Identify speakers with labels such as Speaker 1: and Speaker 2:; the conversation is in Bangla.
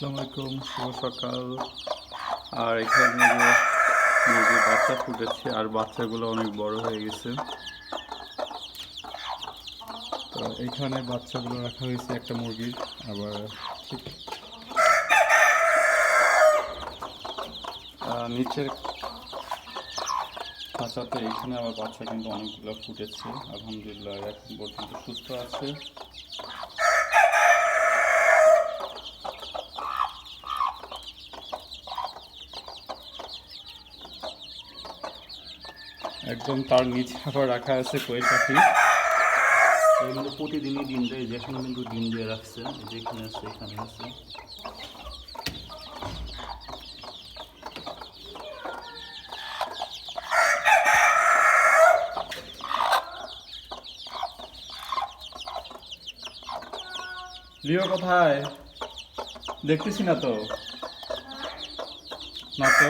Speaker 1: আসসালামু আলাইকুম শুভ সকাল। আর এখানে যে বাচ্চা ফুটেছে, আর বাচ্চাগুলো অনেক বড় হয়ে গেছে। তো এখানে বাচ্চাগুলো রাখা হয়েছে একটা মুরগির, আবার ঠিক। নিচের খাঁচাতে এখানে আবার বাচ্চা কিন্তু অনেকগুলো ফুটেছে। আলহামদুলিল্লাহ, এখন পর্যন্ত সুস্থ আছে। একদম তার নিচে আবার রাখা আছে কোয়েল পাখি।
Speaker 2: এগুলো প্রতিদিনই ডিম দেয় যেখানে কিন্তু ডিম দিয়ে রাখছে যেখানে আছে এখানে আছে।
Speaker 1: লিও কোথায়? দেখতেছি না তো। না তো?